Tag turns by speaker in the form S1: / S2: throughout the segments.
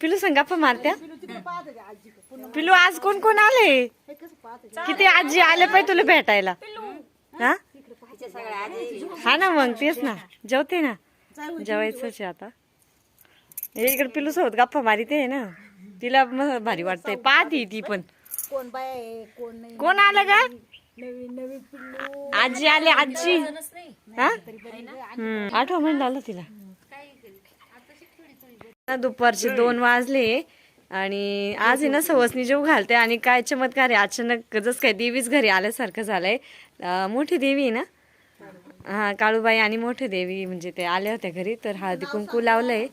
S1: पिलू संग गप्पा मारत्या. पिलू आज कोण कोण आले? किती आजी आले पाहिजे तुला भेटायला? हा? हा ना मग तेच ना. जेवते ना. जेवायचंच आहे आता. हे इकडे पिलू सोबत गप्पा मारिते ना. तिला भारी वाटतंय. पाहती ती पण.
S2: कोण बाय कोण नाही.
S1: कोण आलं का
S2: नवीन नवीन पिल्लू
S1: आजी आले आजी. हा? आठवा महिना आला तिला. दुपारचे दोन वाजले आणि आज आहे ना सवसनी जेव घालते आणि काय चमत्कार आहे अचानक जस काय देवीच घरी आल्यासारखं झालंय. मोठी देवी आहे ना? हा. काळूबाई आणि मोठे देवी म्हणजे ते आल्या होत्या घरी तर हळदी कुंकू लावलंय.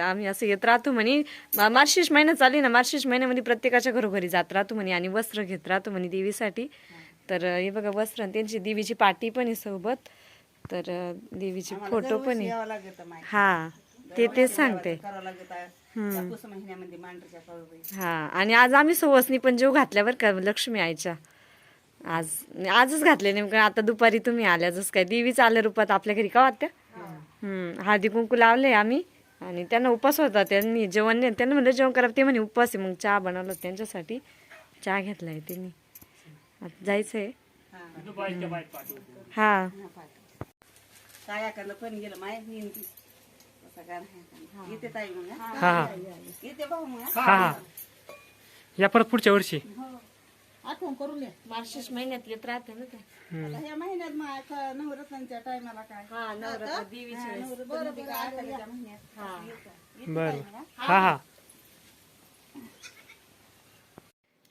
S1: आम्ही असं येत राहतो म्हणे. मा- मार्गशीर्ष महिना चालू ना मार्गशीर्ष महिन्यामध्ये प्रत्येकाच्या घरोघरी जात राहतो म्हणे आणि वस्त्र घेत राहतो म्हणे देवीसाठी. तर हे बघा वस्त्र आणि त्यांची देवीची पाटी पण आहे सोबत. तर देवीची फोटो पण आहे.
S3: यावं लागत माय
S1: हा ते तेच सांगते. हा आणि आज आम्ही सुवासनी पण जेव घातल्यावर का लक्ष्मी आईच्या. आज आजच घातले नेमकं आता दुपारी तुम्ही आल्या जसं काय. देवीच आल्या रूपात आपल्या घरी का वाटत्या हम्म हळदी कुंकू लावले आम्ही आणि त्यांना उपवास होता त्यांनी जेवण नाही त्यांना म्हणलं जेवण करा ते म्हणे उपवास आहे. मग चहा बनवलं त्यांच्यासाठी चहा घेतलाय त्यांनी. आता जायचंय. हा.
S3: काय पण गेलं माय मी ती. तसं काय नाही. येते ताई मग हा?
S4: हा हा.
S3: येते भाऊ मग हा?
S4: हा हा. या परत पुढच्या वर्षी.
S2: आठवण करून घ्या
S1: मार्गशीर्ष महिन्यात येत राहते ना ते.
S3: ह्या महिन्यात ख- नवरत्नांच्या टायमाला काय?
S1: हा नवरात्र देवीच्या वेळेस.
S3: नवरत्न काय आखाड्याच्या महिन्यात.
S1: हा.
S4: बर. हा? हा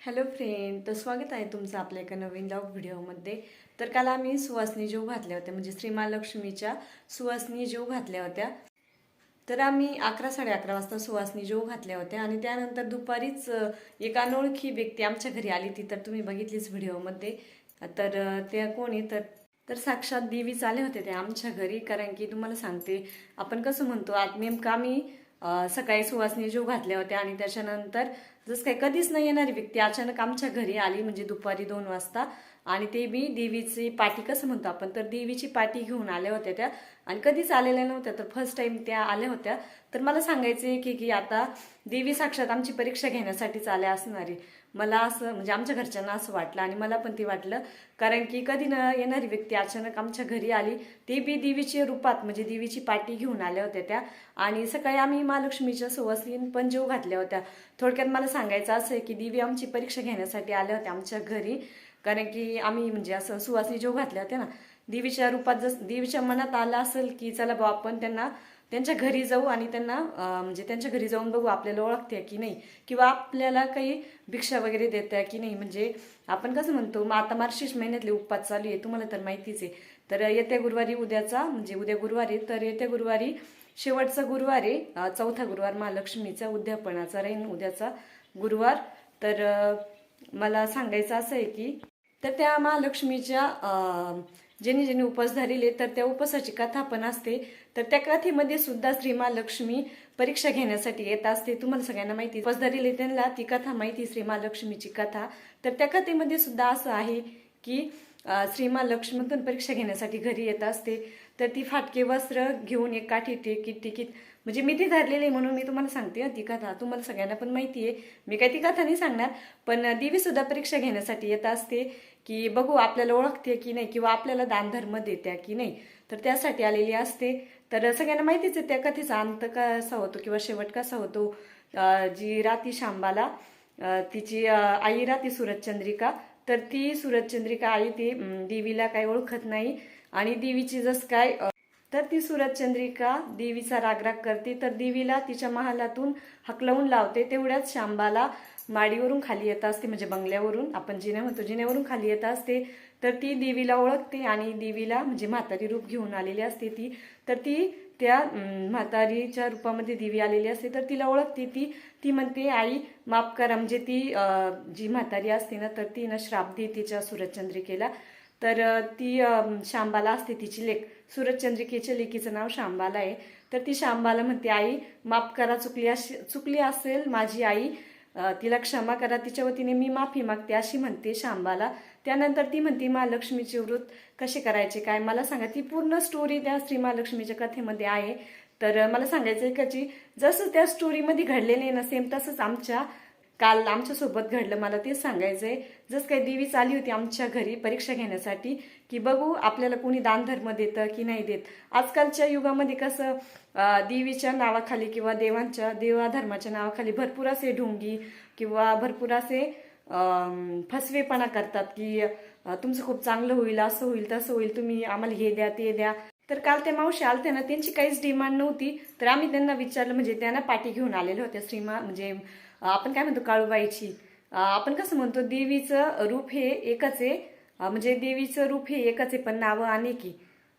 S1: हॅलो फ्रेंड तर स्वागत आहे तुमचं आपल्या एका नवीन लॉग व्हिडिओमध्ये तर काल आम्ही सुवासनी जेव घातल्या होत्या म्हणजे श्री महालक्ष्मीच्या सुवासनी जेव घातल्या होत्या. तर आम्ही अकरा साडे अकरा वाजता सुवासनी जेव घातल्या होत्या आणि त्यानंतर दुपारीच एक अनोळखी व्यक्ती आमच्या घरी आली ती तर तुम्ही बघितलीच व्हिडिओमध्ये. तर त्या कोणी तर तर साक्षात देवीच आले होते ते आमच्या घरी कारण की तुम्हाला सांगते आपण कसं म्हणतो आज नेमकं आम्ही सकाळी सुवासनी जेव घातल्या होत्या आणि त्याच्यानंतर जसं काही कधीच नाही येणारी व्यक्ती अचानक आमच्या घरी आली म्हणजे दुपारी दोन वाजता. आणि ते बी देवीची पाठी कसं म्हणतो आपण तर देवीची पाठी घेऊन आल्या होत्या त्या. आणि कधीच आलेल्या नव्हत्या तर फर्स्ट टाइम त्या आल्या होत्या. तर मला सांगायचे की की आता देवी साक्षात आमची परीक्षा घेण्यासाठीच आल्या असणारी. मला असं म्हणजे आमच्या घरच्यांना असं वाटलं आणि मला पण ते वाटलं. कारण की कधी न येणारी व्यक्ती अचानक आमच्या घरी आली ते बी देवीच्या रूपात म्हणजे देवीची पाठी घेऊन आल्या होत्या त्या. आणि सकाळी आम्ही महालक्ष्मीच्या सुवासीन पण जेव घातल्या होत्या. थोडक्यात मला सांगायचं असं आहे की देवी आमची परीक्षा घेण्यासाठी आल्या होत्या आमच्या घरी. कारण की आम्ही म्हणजे असं सुवासनी जो घातल्या होत्या ना देवीच्या रूपात जस देवीच्या मनात आलं असेल की चला बा आपण त्यांना त्यांच्या घरी जाऊ आणि त्यांना म्हणजे त्यांच्या घरी जाऊन बघू आपल्याला ओळखते की नाही किंवा आपल्याला काही भिक्षा वगैरे देत्या की नाही. म्हणजे आपण कसं म्हणतो मग आता मार्गशीर्ष महिन्यातले उपवास चालू आहे तुम्हाला तर माहितीच आहे. तर येत्या गुरुवारी उद्याचा म्हणजे उद्या गुरुवारी तर येत्या गुरुवारी शेवटचा गुरुवार आहे चौथा गुरुवार महालक्ष्मीचा उद्यापनाचा राहीन उद्याचा गुरुवार. तर मला सांगायचं असं आहे की तर त्या महालक्ष्मीच्या ज्यांनी ज्यांनी उपवास धरलेले तर त्या उपवासाची कथा पण असते. तर त्या कथेमध्ये सुद्धा श्री महालक्ष्मी परीक्षा घेण्यासाठी येत असते. तुम्हाला सगळ्यांना माहिती उपवास धरले त्यांना ती कथा माहिती श्री महालक्ष्मीची कथा. तर त्या कथेमध्ये सुद्धा असं आहे की अं, श्री महालक्ष्मीतून परीक्षा घेण्यासाठी घरी येत असते. तर ती फाटके वस्त्र घेऊन एक काठी टिकीट तिकीट म्हणजे मी ती धरलेली आहे म्हणून मी तुम्हाला सांगते ती कथा. तुम्हाला सगळ्यांना पण माहिती आहे. मी काय ती कथा नाही सांगणार पण देवीसुद्धा परीक्षा घेण्यासाठी येत असते की बघू आपल्याला ओळखते की नाही किंवा आपल्याला दानधर्म देत्या की नाही. तर त्यासाठी आलेली असते. तर सगळ्यांना माहितीच आहे त्या कथेचा अंत कसा होतो किंवा शेवट कसा होतो. जी राती शांबाला तिची आई राहते सूरजचंद्रिका. तर ती सूरजचंद्रिका आई ती देवीला काही ओळखत नाही. आणि देवीची जस काय तर ती सुरतचंद्रिका देवीचा रागराग करते तर देवीला तिच्या महालातून हकलवून लावते. तेवढ्याच शांबाला माडीवरून खाली येत असते म्हणजे बंगल्यावरून. आपण जिने म्हणतो जिनेवरून खाली येत असते तर ती देवीला ओळखते आणि देवीला म्हणजे म्हातारी रूप घेऊन आलेली असते ती. तर ती त्या म्हातारीच्या रूपामध्ये देवी आलेली असते तर तिला ओळखते ती. ती म्हणते आई माफ करा म्हणजे ती जी म्हातारी असते ना तर ती ना श्राप दे तिच्या सूरजचंद्रिकेला तर ती शांबाला असते तिची लेख. सूरजचंद्रिकेच्या लेकीचं नाव शांबाला आहे. तर ती शांबाला म्हणते आई माफ करा चुकली अशी चुकली असेल माझी आई. तिला क्षमा करा तिच्या वतीने मी माफी मागते अशी म्हणते शांबाला. त्यानंतर ती म्हणते महालक्ष्मीचे व्रत कसे करायचे काय? मला सांगा ती पूर्ण स्टोरी त्या श्री महालक्ष्मीच्या कथेमध्ये आहे. तर मला सांगायचं आहे का जसं त्या स्टोरीमध्ये घडलेले ना सेम तसंच आमच्या काल आमच्यासोबत घडलं मला तेच सांगायचं आहे जसं काही देवीच आली होती आमच्या घरी परीक्षा घेण्यासाठी की बघू आपल्याला कोणी दानधर्म देतं की नाही देत. आजकालच्या युगामध्ये कसं देवीच्या नावाखाली किंवा देवांच्या देवाधर्माच्या नावाखाली भरपूर असे ढोंगी किंवा भरपूर असे फसवेपणा करतात की तुमचं खूप चांगलं होईल असं होईल तसं होईल तुम्ही आम्हाला हे द्या ते द्या. तर काल त्या मावशी आलत्या ना त्यांची काहीच डिमांड नव्हती. तर आम्ही त्यांना विचारलं म्हणजे त्यांना पाठी घेऊन आलेल्या होत्या श्रीमा म्हणजे आपण काय म्हणतो काळूबाईची. आपण कसं म्हणतो देवीचं रूप हे एकच आहे. म्हणजे देवीचं रूप हे एकच आहे पण नावं अनेक आहे.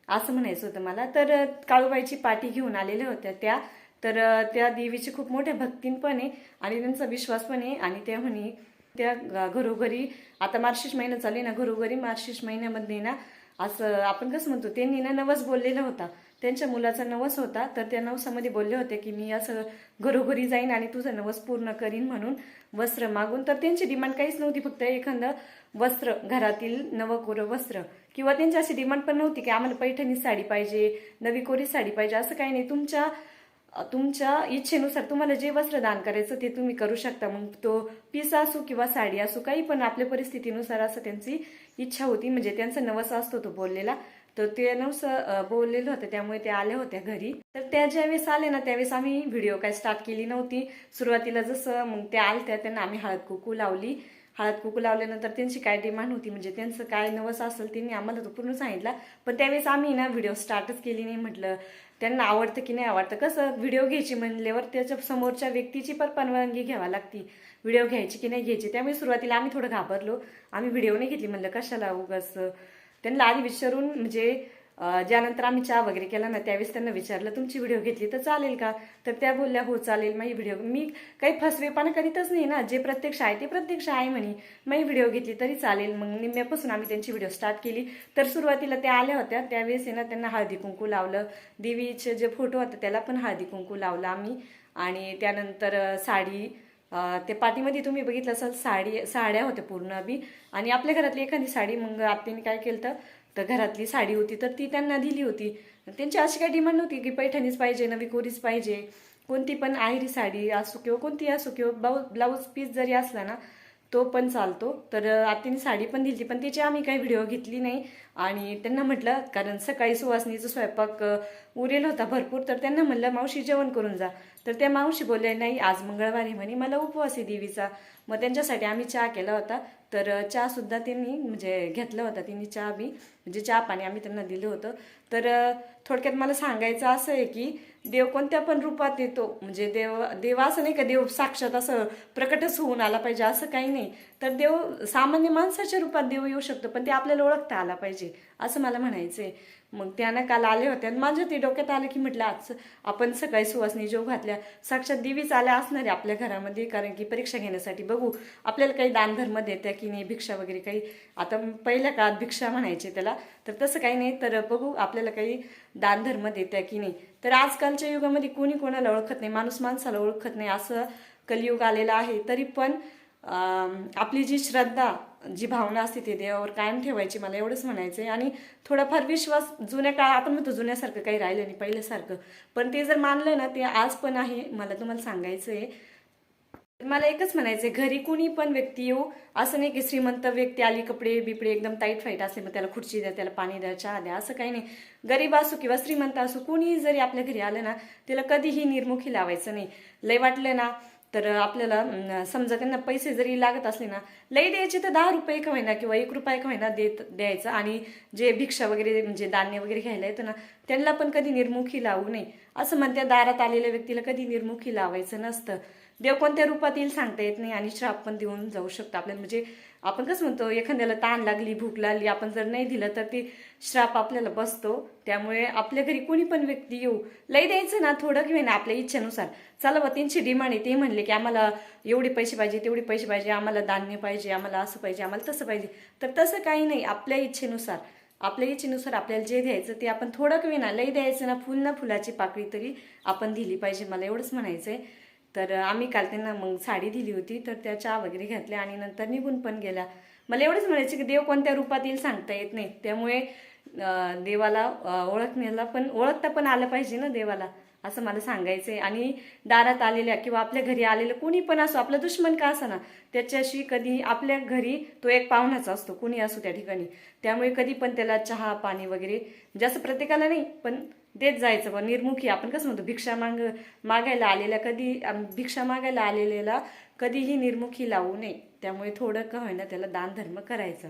S1: असं म्हणायचं होतं मला. तर काळूबाईची पाठी घेऊन आलेल्या होत्या त्या. तर त्या देवीची खूप मोठ्या भक्तीन पण आहे आणि त्यांचा विश्वास पण आहे. आणि त्या म्हणे त्या घरोघरी आता मार्शिश महिना चालू आहे ना घरोघरी मार्शिश महिन्यामध्ये ना असं आपण कसं म्हणतो त्यांनी ना नवस बोललेला होता. त्यांच्या मुलाचा नवस होता तर त्या नवसामध्ये बोलले होते की मी असं घरोघरी जाईन आणि तुझा नवस पूर्ण करीन म्हणून वस्त्र मागून. तर त्यांची डिमांड काहीच नव्हती फक्त एखादं वस्त्र घरातील नवकोरं वस्त्र. किंवा त्यांची अशी डिमांड पण नव्हती की आम्हाला पैठणी साडी पाहिजे नवी कोरी साडी पाहिजे असं काही नाही. तुमच्या तुमच्या इच्छेनुसार तुम्हाला जे वस्त्र दान करायचं ते तुम्ही करू शकता. मग तो पीस असो किंवा साडी असो काही पण आपल्या परिस्थितीनुसार असं त्यांची इच्छा होती. म्हणजे त्यांचा नवस असतो तो बोललेला. तर ते नवस बोललेलं होतं. त्यामुळे ते आल्या होत्या घरी. तर त्या ज्यावेळेस आले ना त्यावेळेस आम्ही व्हिडिओ काय स्टार्ट केली नव्हती. सुरुवातीला जसं मग त्या आलत्या त्यांना आम्ही हळद कुकू लावली. हळद कुकू लावल्यानंतर त्यांची काय डिमांड होती? म्हणजे त्यांचं काय नवस असेल त्यांनी आम्हाला तो पूर्ण सांगितला. पण त्यावेळेस आम्ही ना व्हिडिओ स्टार्टच केली नाही म्हटलं. त्यांना आवडतं की नाही आवडतं. कसं व्हिडिओ घ्यायची म्हणल्यावर त्याच्या समोरच्या व्यक्तीची पण परवानगी घ्यावी लागती. व्हिडिओ घ्यायची की नाही घ्यायची त्यामुळे सुरुवातीला आम्ही थोडं घाबरलो. आम्ही व्हिडिओ नाही घेतली म्हणलं कशाला उगाच? त्यांना आधी विचारून म्हणजे ज्यानंतर आम्ही चहा वगैरे केला ना त्यावेळेस त्यांना विचारलं तुमची व्हिडिओ घेतली तर चालेल का? तर त्या बोलल्या हो चालेल माझी व्हिडिओ मी काही फसवेपणा करीतच नाही ना. जे प्रत्यक्ष आहे ते प्रत्यक्ष आहे म्हणे. मी व्हिडिओ घेतली तरी चालेल. मग निम्म्यापासून आम्ही त्यांची व्हिडिओ स्टार्ट केली. तर सुरुवातीला त्या आल्या होत्या. त्यावेळेस ना त्यांना हळदी कुंकू लावलं. देवीचे जे फोटो होता त्याला पण हळदी कुंकू लावलं आम्ही. आणि त्यानंतर साडी ते पाठीमध्ये तुम्ही बघितलं असाल साडी साड्या होत्या पूर्ण बी. आणि आपल्या घरातली एखादी साडी मग आत्याने काय केलं तर तर घरातली साडी होती तर ती त्यांना दिली होती. त्यांची अशी काही डिमांड नव्हती की पैठणीच पाहिजे नवी कोरीच पाहिजे. कोणती पण आयरी साडी असो किंवा कोणती असो किंवा ब्लाऊज ब्लाऊज पीस जरी असला ना तो पण चालतो. तर आत्तीने साडी पण दिली पण त्याची आम्ही काही व्हिडिओ घेतली नाही. आणि त्यांना म्हटलं कारण सकाळी सुवासनीचा स्वयंपाक उरेल होता भरपूर तर त्यांना म्हटलं मावशी जेवण करून जा. तर त्या मावशी बोलल्या नाही आज मंगळवारी म्हणे मला उपवास आहे देवीचा. मग त्यांच्यासाठी आम्ही चहा केला होता. तर चहा सुद्धा त्यांनी म्हणजे घेतला होता त्यांनी चहा बी म्हणजे चहा पाणी आम्ही त्यांना दिलं होतं. तर थोडक्यात मला सांगायचं असं आहे की देव कोणत्या पण रूपात येतो म्हणजे देव देव असं नाही का देव साक्षात असं प्रकटच होऊन आला पाहिजे असं काही नाही. तर देव सामान्य माणसाच्या रूपात देव येऊ शकतो पण ते आपल्याला ओळखता आला पाहिजे असं मला म्हणायचं आहे मग त्यानं काल आले होते आणि माझ्या ते डोक्यात आलं की म्हटलं आज आपण सकाळी सुवासनी जेव घातल्या साक्षात देवीच आल्या असणार आहे आपल्या घरामध्ये कारण की परीक्षा घेण्यासाठी बघू आपल्याला काही दानधर्म देत्या की नाही भिक्षा वगैरे काही. आता पहिल्या काळात भिक्षा म्हणायचे त्याला तर तसं काही नाही तर बघू आपल्याला काही दानधर्म देत्या की नाही. तर आजकालच्या युगामध्ये कोणी कोणाला ओळखत नाही माणूस माणसाला ओळखत नाही असं कलियुग आलेलं आहे तरी पण आपली जी श्रद्धा जी भावना असते ती देवावर कायम ठेवायची मला एवढंच म्हणायचं आहे. आणि थोडाफार विश्वास जुन्या काळ आपण म्हणतो जुन्यासारखं काही राहिलं नाही पहिल्यासारखं. पण ते जर मानलं ना ते आज पण आहे. मला तुम्हाला सांगायचं आहे. मला एकच म्हणायचंय घरी कुणी पण व्यक्ती येऊ असं नाही की श्रीमंत व्यक्ती आली कपडे बिपडे एकदम टाईट फाईट असले मग त्याला खुर्ची द्या त्याला पाणी द्या चहा द्या असं काही नाही. गरीब असो किंवा श्रीमंत असो कुणीही जरी आपल्या घरी आलं ना त्याला कधीही निर्मुखी लावायचं नाही. लय वाटलं ना तर आपल्याला समजा त्यांना पैसे जरी लागत असले ना लई द्यायचे तर दहा रुपये का होईना किंवा एक रुपये का होईना देत द्यायचं. आणि जे भिक्षा वगैरे म्हणजे धान्य वगैरे घ्यायला येतं ना त्यांना पण कधी निर्मुखी लावू नये. असं म्हणत्या दारात आलेल्या व्यक्तीला कधी निर्मुखी लावायचं नसतं. देव कोणत्या रूपात येईल सांगता येत नाही आणि श्राप पण देऊन जाऊ शकतो आपल्याला. म्हणजे आपण कसं म्हणतो एखाद्याला ताण लागली भूक लागली आपण जर नाही दिलं तर ते श्राप आपल्याला बसतो. त्यामुळे आपल्या घरी कोणी पण व्यक्ती येऊ लई द्यायचं ना थोडं घेऊ ना आपल्या इच्छेनुसार. चला बा त्यांची डिमांड आहे ते म्हणले की आम्हाला एवढे पैसे पाहिजे तेवढे पैसे पाहिजे आम्हाला धान्य पाहिजे आम्हाला असं पाहिजे आम्हाला तसं पाहिजे. तर तसं काही नाही आपल्या इच्छेनुसार. आपल्या इच्छेनुसार आपल्याला जे द्यायचं ते आपण थोडं कमी ना लई द्यायचं ना फुल ना फुलाची पाकळी तरी आपण दिली पाहिजे मला एवढंच म्हणायचं आहे तर आम्ही काल त्यांना मग साडी दिली होती तर त्या चहा वगैरे घातल्या आणि नंतर निघून पण गेल्या मला एवढंच म्हणायचं की देव कोणत्या रूपात येईल सांगता येत नाही. त्यामुळे देवाला ओळखण्याला पण ओळखता पण आलं पाहिजे ना देवाला असं मला सांगायचं आहे आणि दारात आलेल्या किंवा आपल्या घरी आलेलं कोणी पण असो आपला दुश्मन का असं ना त्याच्याशी कधी आपल्या घरी तो एक पाहुणाचा असतो कोणी असो त्या ठिकाणी. त्यामुळे कधी पण त्याला चहा पाणी वगैरे जास्त प्रत्येकाला नाही पण देत जायचं बा. निर्मुखी. आपण कसं म्हणतो भिक्षा माग मागायला आलेल्या कधी भिक्षा मागायला आलेल्याला कधीही निर्मुखी लावू नये. त्यामुळे थोडं का होईना त्याला दानधर्म करायचा.